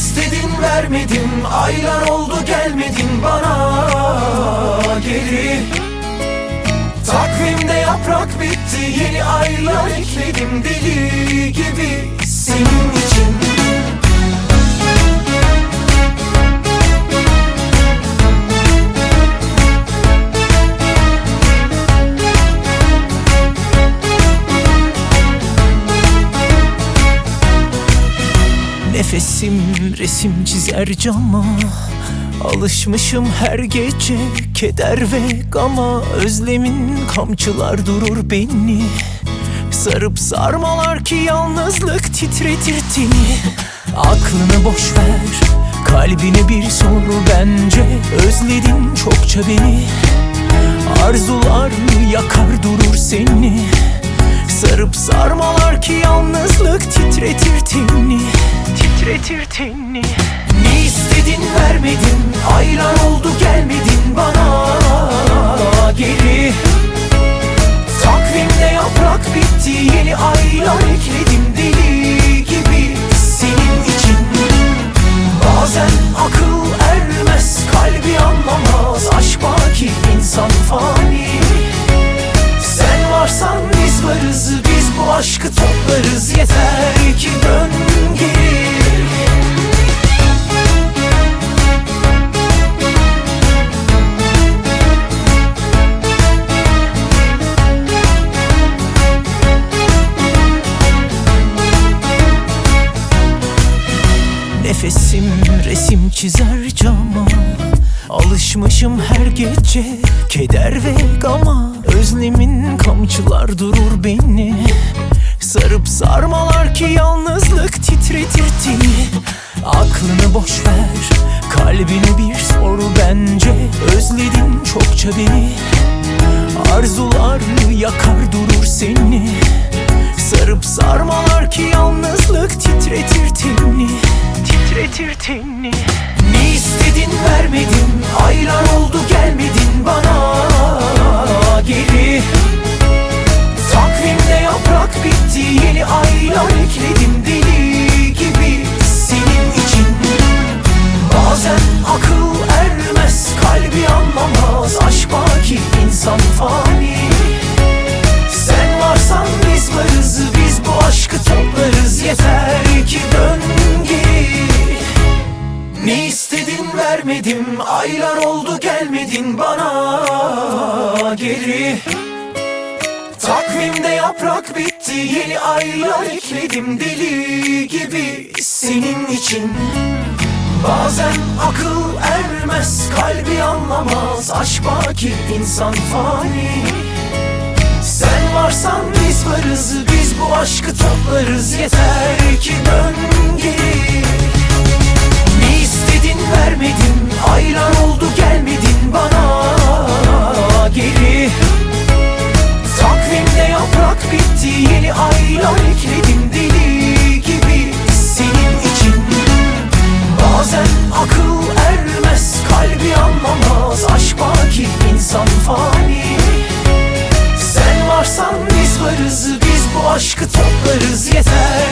istedin vermedim. Aylar oldu gelmedin bana. Geri. Takvimde yaprak bitti. Yeni aylar ekledim deli gibi. Senin Nefesim resim çizer cama. Alışmışım her gece keder ve gama. Özlemin kamçılar durur beni. Sarıp sarmalar ki yalnızlık titretir teni. Aklını boş ver Kalbine bir sor bence Özledin çokça beni. Arzular yakar durur seni? Sarıp sarmalar ki yalnızlık titretir Tenini Ne istedin vermedin Aylar oldu gelmedin bana. Geri. Takvimde yaprak bitti Yeni aylar ekledim deli gibi. Senin için Bazen akıl ermez Kalbi anlamaz Aşk baki insan fani. Sen varsan biz varız Biz bu aşkı toplarız Yeter ki Nefesim resim çizer cama. Alışmışım her gece keder ve gama. Özlemin kamçılar durur beni. Sarıp sarmalar ki yalnızlık titretir teni Aklını boş ver kalbine bir sor bence. Özledin çokça beni. Arzular yakar durur seni. Sarıp sarmalar ki yalnızlık titretir tenini Titretir tenini Ne istedin vermedin Aylar oldu gelmedin bana. Geri. Takvimde yaprak bitti Yeni aylar ekledim deli gibi Senin için. Bazen akıl ermez Kalbi anlamaz Aşk baki insan fani vermedim Aylar oldu gelmedin bana. Geri. Takvimde yaprak bitti Yeni aylar ekledim deli gibi Senin için. Bazen akıl ermez Kalbi anlamaz Aşk baki insan fani. Sen varsan biz varız Biz bu aşkı toplarız Yeter ki dön geri aşkı toplarız Yeter